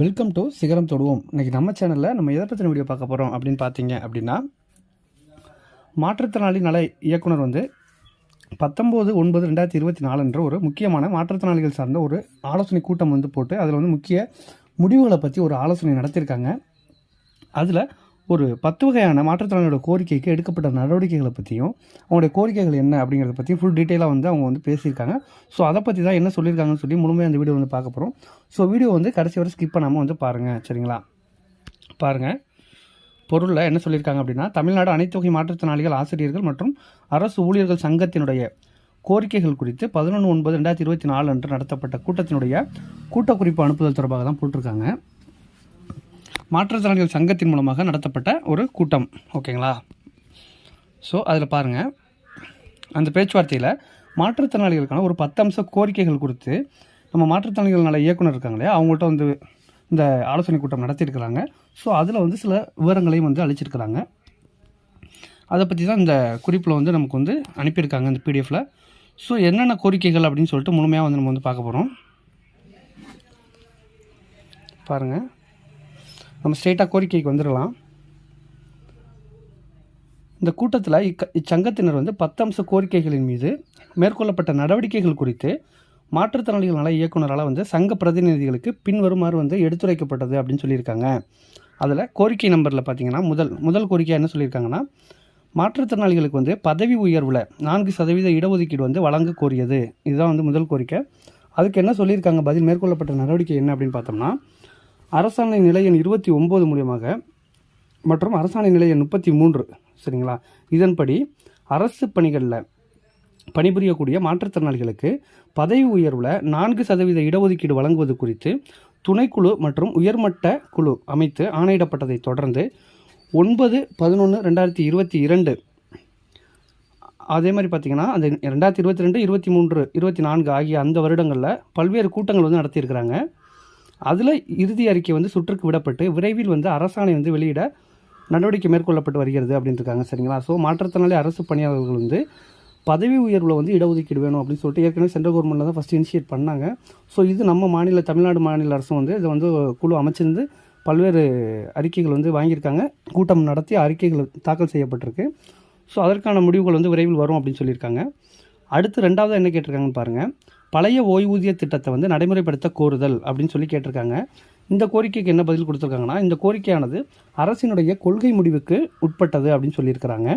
Welcome to சிகரம் தொடுவோம். இன்றைக்கி நம்ம சேனலில் நம்ம எதை பற்றின வீடியோ பார்க்க போகிறோம் அப்படின்னு பார்த்தீங்க அப்படின்னா மாற்றுத்திறனாளி நல இயக்குனர் வந்து பத்தொம்போது ஒன்பது ரெண்டாயிரத்தி இருபத்தி நாலுன்ற ஒரு முக்கியமான மாற்றுத்திறனாளிகள் சார்ந்த ஒரு ஆலோசனை கூட்டம் வந்து போட்டு அதில் வந்து முக்கிய முடிவுகளை பற்றி ஒரு ஆலோசனை நடத்தியிருக்காங்க. அதில் ஒரு பத்து வகையான மாற்றுத்திறனாளியோட கோரிக்கைக்கு எடுக்கப்பட்ட நடவடிக்கைகளை பற்றியும் அவங்களுடைய கோரிக்கைகள் என்ன அப்படிங்கிறத பற்றியும் ஃபுல் டீட்டெயிலாக வந்து அவங்க வந்து பேசியிருக்காங்க. ஸோ அதை பற்றி தான் என்ன சொல்லியிருக்காங்கன்னு சொல்லி முழுமையாக அந்த வீடியோ வந்து பார்க்க போகிறோம் ஸோ வீடியோ வந்து கடைசி வரை ஸ்கிப் பண்ணாமல் வந்து பாருங்கள் சரிங்களா? பாருங்கள் பொருளில் என்ன சொல்லியிருக்காங்க அப்படின்னா தமிழ்நாடு அனைத்து வகை மாற்றுத்திறனாளிகள் ஆசிரியர்கள் மற்றும் அரசு ஊழியர்கள் சங்கத்தினுடைய கோரிக்கைகள் குறித்து பதினொன்று ஒன்பது ரெண்டாயிரத்தி இருபத்தி நாலு அன்று நடத்தப்பட்ட கூட்டத்தினுடைய கூட்டக்குறிப்பு அனுப்புதல் தொடர்பாக தான் போட்டிருக்காங்க. மாற்றுத்திறனாளிகள் சங்கத்தின் மூலமாக நடத்தப்பட்ட ஒரு கூட்டம். ஓகேங்களா? ஸோ அதில் பாருங்கள் அந்த பேச்சுவார்த்தையில் மாற்றுத்திறனாளிகளுக்கான ஒரு பத்து அம்ச கோரிக்கைகள் கொடுத்து நம்ம மாற்றுத்திறனாளிகள் நல்ல இயக்குனர் இருக்காங்க இல்லையா அவங்கள்ட்ட வந்து இந்த ஆலோசனை கூட்டம் நடத்தியிருக்கிறாங்க. ஸோ அதில் வந்து சில விவரங்களையும் வந்து அளிச்சிருக்கிறாங்க. அதை பற்றி தான் இந்த குறிப்பில் வந்து நமக்கு வந்து அனுப்பியிருக்காங்க இந்த பிடிஎஃப்பில் ஸோ என்னென்ன கோரிக்கைகள் அப்படின்னு சொல்லிட்டு முழுமையாக வந்து நம்ம வந்து பார்க்க போகிறோம் பாருங்கள் நம்ம ஸ்ட்ரெயிட்டாக கோரிக்கைக்கு வந்துடலாம் இந்த கூட்டத்தில் இக்க இச்சங்கத்தினர் வந்து பத்து அம்ச கோரிக்கைகளின் மீது மேற்கொள்ளப்பட்ட நடவடிக்கைகள் குறித்து மாற்றுத்திறனாளிகள் நல இயக்குனரால் வந்து சங்க பிரதிநிதிகளுக்கு பின்வருமாறு வந்து எடுத்துரைக்கப்பட்டது அப்படின்னு சொல்லியிருக்காங்க. அதில் கோரிக்கை நம்பரில் பார்த்தீங்கன்னா முதல் முதல் கோரிக்கை என்ன சொல்லியிருக்காங்கன்னா மாற்றுத்திறனாளிகளுக்கு வந்து பதவி உயர்வில் நான்கு சதவீத இடஒதுக்கீடு வந்து வழங்க கோரியது. இதுதான் வந்து முதல் கோரிக்கை. அதுக்கு என்ன சொல்லியிருக்காங்க? பதில் மேற்கொள்ளப்பட்ட நடவடிக்கை என்ன அப்படின்னு பார்த்தோம்னா அரசாணை நிலை எண் இருபத்தி ஒம்பது மூலியமாக மற்றும் அரசாணை நிலை எண் முப்பத்தி மூன்று சரிங்களா? இதன்படி அரசு பணிகளில் பணிபுரியக்கூடிய மாற்றுத்திறனாளிகளுக்கு பதவி உயர்வில் நான்கு சதவீத இடஒதுக்கீடு வழங்குவது குறித்து துணைக்குழு மற்றும் உயர்மட்ட குழு அமைத்து ஆணையிடப்பட்டதைத் தொடர்ந்து ஒன்பது பதினொன்று ரெண்டாயிரத்தி இருபத்தி இரண்டு அதே மாதிரி பார்த்தீங்கன்னா அந்த ரெண்டாயிரத்தி இருபத்தி ரெண்டு இருபத்தி மூன்று இருபத்தி நான்கு ஆகிய அந்த வருடங்களில் பல்வேறு கூட்டங்கள் வந்து நடத்தியிருக்கிறாங்க. அதில் இறுதி அறிக்கை வந்து சுற்றுக்கு விடப்பட்டு விரைவில் வந்து அரசாணை வந்து வெளியிட நடவடிக்கை மேற்கொள்ளப்பட்டு வருகிறது அப்படின்னு இருக்காங்க சரிங்களா? ஸோ மாற்றுத்திறனாளி அரசு பணியாளர்கள் வந்து பதவி உயர்வில் வந்து இடஒதுக்கீடு வேணும் அப்படின்னு சொல்லிட்டு ஏற்கனவே சென்ட்ரல் கவர்மெண்ட்டில் தான் ஃபஸ்ட் இனிஷியேட் பண்ணாங்க. ஸோ இது நம்ம மாநில தமிழ்நாடு மாநில அரசும் வந்து இதை வந்து குழு அமைச்சிருந்து பல்வேறு அறிக்கைகள் வந்து வாங்கியிருக்காங்க. கூட்டம் நடத்தி அறிக்கைகள் தாக்கல் செய்யப்பட்டிருக்கு. ஸோ அதற்கான முடிவுகள் வந்து விரைவில் வரும் அப்படின்னு சொல்லியிருக்காங்க. அடுத்து ரெண்டாவது என்ன கேட்டிருக்காங்கன்னு பாருங்கள் பழைய ஓய்வூதிய திட்டத்தை வந்து நடைமுறைப்படுத்த கோருதல் அப்படின்னு சொல்லி கேட்டிருக்காங்க. இந்த கோரிக்கைக்கு என்ன பதில் கொடுத்துருக்காங்கன்னா இந்த கோரிக்கையானது அரசினுடைய கொள்கை முடிவுக்கு உட்பட்டது அப்படின்னு சொல்லியிருக்கிறாங்க.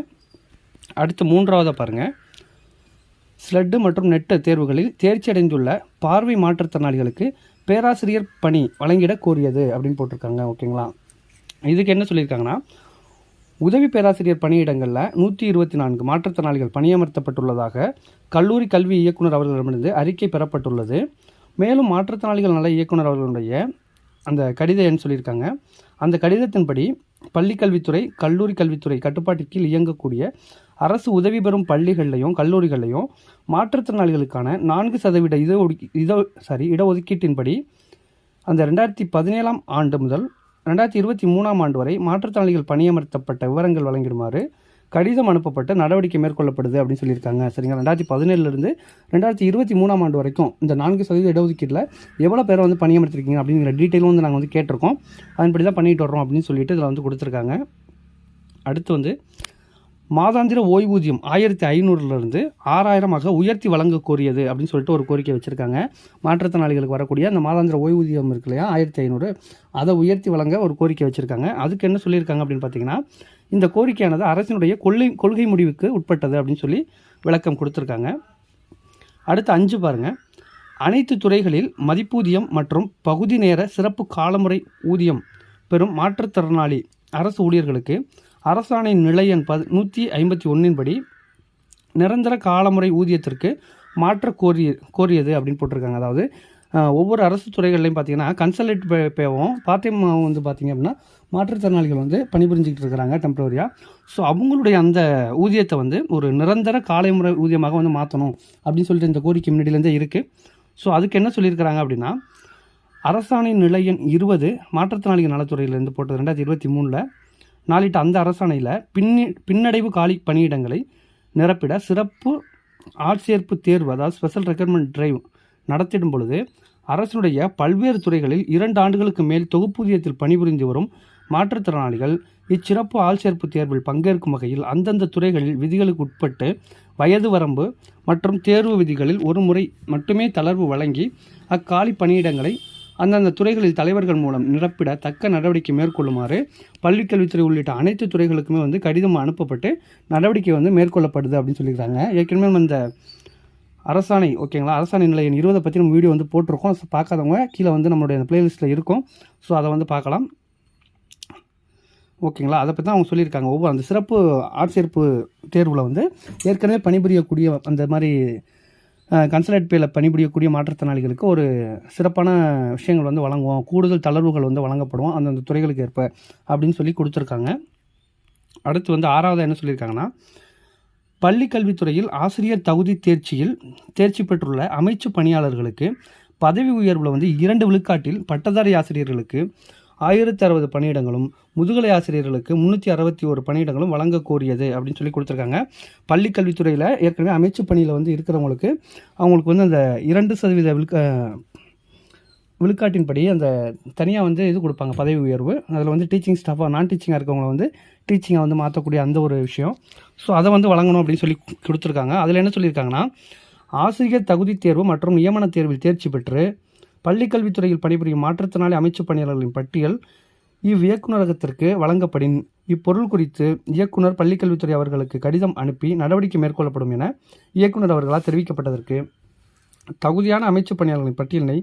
அடுத்து மூன்றாவதாக பாருங்கள் ஸ்லட்டு மற்றும் நெட்டு தேர்வுகளில் தேர்ச்சி அடைந்துள்ள பார்வை மாற்றுத்திறனாளிகளுக்கு பேராசிரியர் பணி வழங்கிட கோரியது அப்படின்னு போட்டிருக்காங்க ஓகேங்களா? இதுக்கு என்ன சொல்லியிருக்காங்கன்னா உதவி பேராசிரியர் பணியிடங்களில் நூற்றி இருபத்தி நான்கு மாற்றுத்திறனாளிகள் பணியமர்த்தப்பட்டுள்ளதாக கல்லூரி கல்வி இயக்குனர் அவர்களிடமிருந்து அறிக்கை பெறப்பட்டுள்ளது. மேலும் மாற்றுத்திறனாளிகள் நல இயக்குனர் அவர்களுடைய அந்த கடித எண் சொல்லியிருக்காங்க. அந்த கடிதத்தின்படி பள்ளிக்கல்வித்துறை கல்லூரி கல்வித்துறை கட்டுப்பாட்டின் கீழ் இயங்கக்கூடிய அரசு உதவி பெறும் பள்ளிகள்லையும் கல்லூரிகள்லையும் மாற்றுத்திறனாளிகளுக்கான நான்கு சதவீத இட இட சாரி இடஒதுக்கீட்டின்படி அந்த ரெண்டாயிரத்தி பதினேழாம் ஆண்டு முதல் ரெண்டாயிரத்தி இருபத்தி மூணாம் ஆண்டு வரை மாற்றுத்திறனாளிகள் பணியமர்த்தப்பட்ட விவரங்கள் வழங்கிடுமாறு கடிதம் அனுப்பப்பட்டு நடவடிக்கை மேற்கொள்ளப்படுது அப்படின்னு சொல்லியிருக்காங்க. சரிங்களா? ரெண்டாயிரத்தி பதினேழுலேருந்து ரெண்டாயிரத்தி இருபத்தி மூணாம் ஆண்டு வரைக்கும் இந்த நான்கு சதவீத இடஒதுக்கீட்டில் எவ்வளோ பேரை வந்து பணியமர்த்திருக்கீங்க அப்படிங்கிற டீட்டெயிலும் வந்து நாங்கள் வந்து கேட்டிருக்கோம். அதன்படி தான் பண்ணிட்டு வர்றோம் அப்படின்னு சொல்லிட்டு இதில் வந்து கொடுத்துருக்காங்க. அடுத்து வந்து மாதாந்திர ஓய்வூதியம் ஆயிரத்தி ஐநூறுலேருந்து ஆறாயிரமாக உயர்த்தி வழங்க கோரியது அப்படின்னு சொல்லிட்டு ஒரு கோரிக்கை வச்சுருக்காங்க. மாற்றுத்திறனாளிகளுக்கு வரக்கூடிய அந்த மாதாந்திர ஓய்வூதியம் இருக்கு இல்லையா? ஆயிரத்தி ஐநூறு. அதை உயர்த்தி வழங்க ஒரு கோரிக்கை வச்சுருக்காங்க. அதுக்கு என்ன சொல்லியிருக்காங்க அப்படின்னு பார்த்தீங்கன்னா இந்த கோரிக்கையானது அரசினுடைய கொள்கை கொள்கை முடிவுக்கு உட்பட்டது அப்படின்னு சொல்லி விளக்கம் கொடுத்துருக்காங்க. அடுத்து அஞ்சு பாருங்கள் அனைத்து துறைகளில் மதிப்பூதியம் மற்றும் பகுதி நேர சிறப்பு காலமுறை ஊதியம் பெறும் மாற்றுத்திறனாளி அரசு ஊழியர்களுக்கு அரசாணை நிலையன் பது நூற்றி ஐம்பத்தி ஒன்றின்படி நிரந்தர காலமுறை ஊதியத்திற்கு மாற்ற கோரிய கோரியது அப்படின்னு போட்டிருக்காங்க. அதாவது ஒவ்வொரு அரசு துறைகள்லையும் பார்த்தீங்கன்னா கன்சல்டேட் பே பேவும் பார்ட் டைம் வந்து பார்த்திங்க அப்படின்னா மாற்றுத்திறனாளிகள் வந்து பணிபுரிஞ்சிக்கிட்டு இருக்கிறாங்க டெம்பரரியாக ஸோ அவங்களுடைய அந்த ஊதியத்தை வந்து ஒரு நிரந்தர காலை முறை ஊதியமாக வந்து மாற்றணும் அப்படின்னு சொல்லிட்டு இந்த கோரிக்கை முன்னாடியிலேருந்தே இருக்குது ஸோ அதுக்கு என்ன சொல்லியிருக்கிறாங்க அப்படின்னா அரசாணை நிலையன் இருபது மாற்றுத்திறனாளிகள் நலத்துறையிலேருந்து போட்டது ரெண்டாயிரத்தி இருபத்தி மூணில் நாளிட்ட அந்த அரசாணையில் பின்னி பின்னடைவு காலி பணியிடங்களை நிரப்பிட சிறப்பு ஆட்சேர்ப்பு தேர்வு அதாவது ஸ்பெஷல் ரெக்ரூட்மெண்ட் டிரைவ் நடத்திடும் பொழுது அரசினுடைய பல்வேறு துறைகளில் இரண்டு ஆண்டுகளுக்கு மேல் தொகுப்பூதியத்தில் பணிபுரிந்து வரும் மாற்றுத்திறனாளிகள் இச்சிறப்பு ஆள்சேர்ப்பு தேர்வில் பங்கேற்கும் வகையில் அந்தந்த துறைகளில் விதிகளுக்கு உட்பட்டு வயது வரம்பு மற்றும் தேர்வு விதிகளில் ஒரு முறை மட்டுமே தளர்வு வழங்கி அக்காலி பணியிடங்களை அந்தந்த துறைகளில் தலைவர்கள் மூலம் நிரப்பிட தக்க நடவடிக்கை மேற்கொள்ளுமாறு பள்ளிக்கல்வித்துறை உள்ளிட்ட அனைத்து துறைகளுக்குமே வந்து கடிதம் அனுப்பப்பட்டு நடவடிக்கை வந்து மேற்கொள்ளப்படுது அப்படின்னு சொல்லியிருக்காங்க. ஏற்கனவே அந்த அரசாணை ஓகேங்களா? அரசாணை நிலையின் இருபதை பற்றி நம்ம வீடியோ வந்து போட்டிருக்கோம். ஸோ பார்க்காதவங்க கீழே வந்து நம்மளுடைய பிளேலிஸ்ட்டில் இருக்கும். ஸோ அதை வந்து பார்க்கலாம். ஓகேங்களா? அதை பற்றி தான் அவங்க சொல்லியிருக்காங்க. ஒவ்வொரு அந்த சிறப்பு ஆட்சேர்ப்பு தேர்வில் வந்து ஏற்கனவே பணிபுரியக்கூடிய அந்த மாதிரி கன்சலேட் பேல பணிபுரியக்கூடிய மாற்றுத்திறனாளிகளுக்கு ஒரு சிறப்பான விஷயங்கள் வந்து வழங்குவோம். கூடுதல் தளர்வுகள் வந்து வழங்கப்படும் அந்தந்த துறைகளுக்கு ஏற்ப அப்படின்னு சொல்லி கொடுத்துருக்காங்க. அடுத்து வந்து ஆறாவது என்ன சொல்லியிருக்காங்கன்னா பள்ளி கல்வித்துறையில் ஆசிரியர் தகுதி தேர்ச்சியில் தேர்ச்சி பெற்றுள்ள அமைச்சு பணியாளர்களுக்கு பதவி உயர்வில் வந்து இரண்டு விழுக்காட்டில் பட்டதாரி ஆசிரியர்களுக்கு ஆயிரத்தி அறுபது பணியிடங்களும் முதுகலை ஆசிரியர்களுக்கு முந்நூற்றி அறுபத்தி ஒரு பணியிடங்களும் வழங்க கோரியது அப்படின்னு சொல்லி கொடுத்துருக்காங்க. பள்ளிக்கல்வித்துறையில் ஏற்கனவே அமைச்சு பணியில் வந்து இருக்கிறவங்களுக்கு அவங்களுக்கு வந்து அந்த இரண்டு சதவீத விழுக்க விழுக்காட்டின்படி அந்த தனியாக வந்து இது கொடுப்பாங்க பதவி உயர்வு. அதில் வந்து டீச்சிங் ஸ்டாஃபாக நான் டீச்சிங்காக இருக்கவங்கள வந்து டீச்சிங்கை வந்து மாற்றக்கூடிய அந்த ஒரு விஷயம். ஸோ அதை வந்து வழங்கணும் அப்படின்னு சொல்லி கொடுத்துருக்காங்க. அதில் என்ன சொல்லியிருக்காங்கன்னா ஆசிரியர் தகுதி தேர்வு மற்றும் நியமன தேர்வில் தேர்ச்சி பெற்று பள்ளிக்கல்வித்துறையில் பணிபுரியும் மாற்றுத்திறனாளி அமைச்சு பணியாளர்களின் பட்டியல் இவ்வியக்குநரகத்திற்கு வழங்கப்படின். இப்பொருள் குறித்து இயக்குனர் பள்ளிக்கல்வித்துறை அவர்களுக்கு கடிதம் அனுப்பி நடவடிக்கை மேற்கொள்ளப்படும் என இயக்குனர் அவர்களால் தெரிவிக்கப்பட்டதற்கு தகுதியான அமைச்சு பணியாளர்களின் பட்டியலினை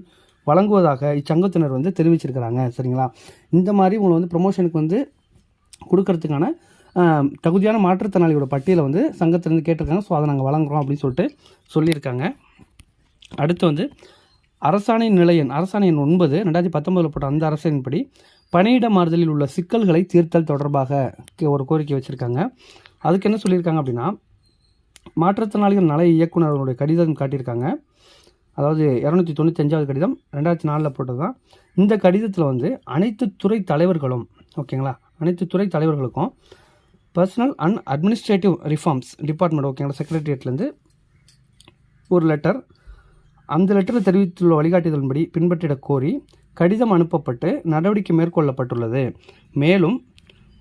வழங்குவதாக இச்சங்கத்தினர் வந்து தெரிவிச்சிருக்கிறாங்க. சரிங்களா? இந்த மாதிரி உங்களை வந்து ப்ரொமோஷனுக்கு வந்து கொடுக்கறதுக்கான தகுதியான மாற்றுத்திறனாளியோட பட்டியலை வந்து சங்கத்திலேருந்து கேட்டிருக்காங்க. ஸோ அதை நாங்கள் வழங்குறோம் அப்படின்னு சொல்லிட்டு சொல்லியிருக்காங்க. அடுத்து வந்து அரசாணை நிலையன் அரசாணை எண் ஒன்பது ரெண்டாயிரத்தி பத்தொன்பதில் போட்ட அந்த அரசின்படி பணியிட மாறுதலில் உள்ள சிக்கல்களை தீர்த்தல் தொடர்பாக ஒரு கோரிக்கை வச்சுருக்காங்க. அதுக்கு என்ன சொல்லியிருக்காங்க அப்படின்னா மாற்றுத்திறனாளிகள் நல இயக்குநர்களுடைய கடிதம் காட்டியிருக்காங்க. அதாவது இரநூத்தி தொண்ணூத்தஞ்சாவது கடிதம் ரெண்டாயிரத்தி நாலில் போட்டது தான் இந்த கடிதத்தில் வந்து அனைத்து துறை தலைவர்களும் ஓகேங்களா? அனைத்து துறை தலைவர்களுக்கும் personal and administrative reforms department ஓகேங்களா? செக்ரட்டரியேட்லேருந்து ஒரு லெட்டர் அந்த லெட்டரில் தெரிவித்துள்ள வழிகாட்டுதலின்படி பின்பற்றிடக் கோரி கடிதம் அனுப்பப்பட்டு நடவடிக்கை மேற்கொள்ளப்பட்டுள்ளது. மேலும்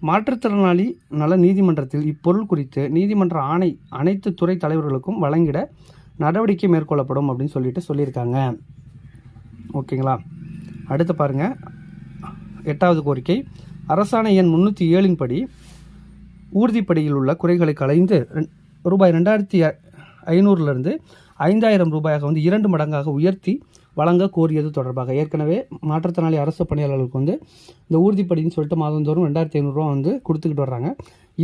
மாற்றுத்திறனாளி நல நீதிமன்றத்தில் இப்பொருள் குறித்து நீதிமன்ற ஆணை அனைத்து துறை தலைவர்களுக்கும் வழங்கிட நடவடிக்கை மேற்கொள்ளப்படும் அப்படின்னு சொல்லிட்டு சொல்லியிருக்காங்க. ஓகேங்களா? அடுத்து பாருங்கள் எட்டாவது கோரிக்கை. அரசாணை எண் முந்நூற்றி ஏழின் படி ஊர்திப்படியில் உள்ள குறைகளை களைந்து ரெண்- ரூபாய் ரெண்டாயிரத்தி ஐநூறுலேருந்து ஐந்தாயிரம் ரூபாயாக வந்து இரண்டு மடங்காக உயர்த்தி வழங்க கோரியது தொடர்பாக. ஏற்கனவே மாற்றுத்திறனாளி அரசு பணியாளர்களுக்கு வந்து இந்த ஊர்திப்படின்னு சொல்லிட்டு மாதந்தோறும் ரெண்டாயிரத்தி ஐநூறுரூவா வந்து கொடுத்துக்கிட்டு வர்றாங்க.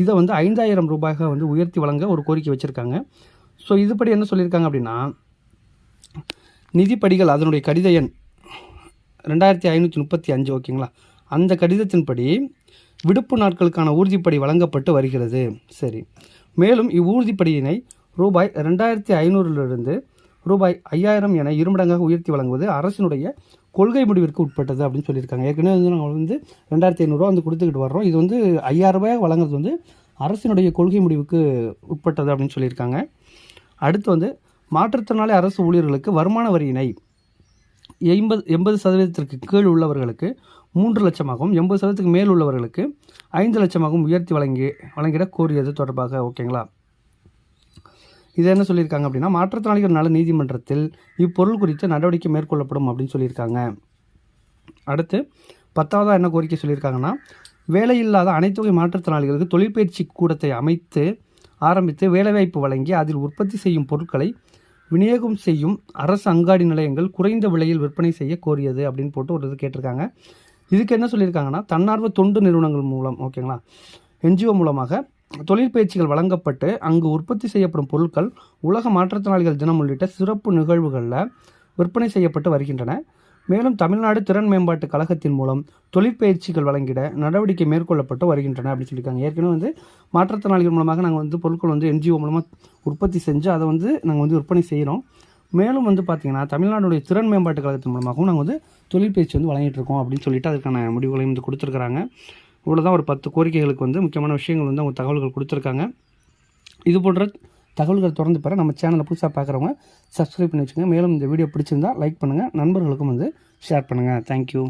இதை வந்து ஐந்தாயிரம் ரூபாயாக வந்து உயர்த்தி வழங்க ஒரு கோரிக்கை வச்சுருக்காங்க. ஸோ இதுபடி என்ன சொல்லியிருக்காங்க அப்படின்னா நிதிப்படிகள் அதனுடைய கடித எண் ரெண்டாயிரத்தி ஐநூற்றி முப்பத்தி அஞ்சு ஓகேங்களா? அந்த கடிதத்தின்படி விடுப்பு நாட்களுக்கான ஊர்திப்படி வழங்கப்பட்டு வருகிறது. சரி. மேலும் இவ்வூர்திப்படியினை ரூபாய் ரெண்டாயிரத்தி ஐநூறிலிருந்து ரூபாய் ஐயாயிரம் என இருமடங்காக உயர்த்தி வழங்குவது அரசினுடைய கொள்கை முடிவிற்கு உட்பட்டது அப்படின்னு சொல்லியிருக்காங்க. ஏற்கனவே வந்து நாங்கள் வந்து ரெண்டாயிரத்தி ஐநூறுரூவா வந்து கொடுத்துக்கிட்டு வர்றோம். இது வந்து ஐயாயிரம் ரூபாய் வழங்குறது வந்து அரசினுடைய கொள்கை முடிவுக்கு உட்பட்டது அப்படின்னு சொல்லியிருக்காங்க. அடுத்து வந்து மாற்றுத்திறனாளி அரசு ஊழியர்களுக்கு வருமான வரியினை எண்பது எண்பது சதவீதத்திற்கு கீழ் உள்ளவர்களுக்கு மூன்று லட்சமாகவும் எண்பது சதவீதத்துக்கு மேல் உள்ளவர்களுக்கு ஐந்து லட்சமாகவும் உயர்த்தி வழங்கி வழங்கிட கோரியது தொடர்பாக ஓகேங்களா? இது என்ன சொல்லியிருக்காங்க அப்படின்னா மாற்றுத்திறனாளிகள் நல நீதிமன்றத்தில் இப்பொருள் குறித்து நடவடிக்கை மேற்கொள்ளப்படும் அப்படின்னு சொல்லியிருக்காங்க. அடுத்து பத்தாவதாக என்ன கோரிக்கை சொல்லியிருக்காங்கன்னா வேலையில்லாத அனைத்து வகை மாற்றுத்திறனாளிகளுக்கு தொழிற்பயிற்சி கூடத்தை அமைத்து ஆரம்பித்து வேலைவாய்ப்பு வழங்கி அதில் உற்பத்தி செய்யும் பொருட்களை விநியோகம் செய்யும் அரசு அங்காடி நிலையங்கள் குறைந்த விலையில் விற்பனை செய்ய கோரியது அப்படின்னு போட்டு ஒரு இது கேட்டிருக்காங்க. இதுக்கு என்ன சொல்லியிருக்காங்கன்னா தன்னார்வ தொண்டு நிறுவனங்கள் மூலம் ஓகேங்களா என்ஜிஓ மூலமாக தொழிற்பயிற்சிகள் வழங்கப்பட்டு அங்கு உற்பத்தி செய்யப்படும் பொருட்கள் உலக மாற்றுத்திறனாளிகள் தினம் உள்ளிட்ட சிறப்பு நிகழ்வுகளில் விற்பனை செய்யப்பட்டு வருகின்றன. மேலும் தமிழ்நாடு திறன் மேம்பாட்டு கழகத்தின் மூலம் தொழிற்பயிற்சிகள் வழங்கிட நடவடிக்கை மேற்கொள்ளப்பட்டு வருகின்றன அப்படின்னு சொல்லியிருக்காங்க. ஏற்கனவே வந்து மாற்றுத்திறனாளிகள் மூலமாக நாங்கள் வந்து பொருட்கள் வந்து என்ஜிஓ மூலமாக உற்பத்தி செஞ்சு அதை வந்து நாங்கள் வந்து விற்பனை செய்கிறோம் மேலும் வந்து பார்த்திங்கன்னா தமிழ்நாடுடைய திறன் மேம்பாட்டு கழகத்தின் மூலமாகவும் நாங்கள் வந்து தொழிற்பயிற்சி வந்து வழங்கிட்டு இருக்கோம் அப்படின்னு சொல்லிட்டு அதுக்கான முடிவுகளையும் வந்து கொடுத்துருக்குறாங்க. இவ்வளோ தான் ஒரு பத்து கோரிக்கைகளுக்கு வந்து முக்கியமான விஷயங்கள் வந்து அவங்க தகவல்கள் கொடுத்துருக்காங்க. இது போன்ற தகவல்கள் தொடர்ந்து பெற நம்ம சேனலை புதுசாக பார்க்குறவங்க சப்ஸ்கிரைப் பண்ணி வச்சுங்க மேலும் இந்த வீடியோ பிடிச்சிருந்தா லைக் பண்ணுங்கள் நண்பர்களுக்கும் வந்து ஷேர் பண்ணுங்கள் தேங்க்யூ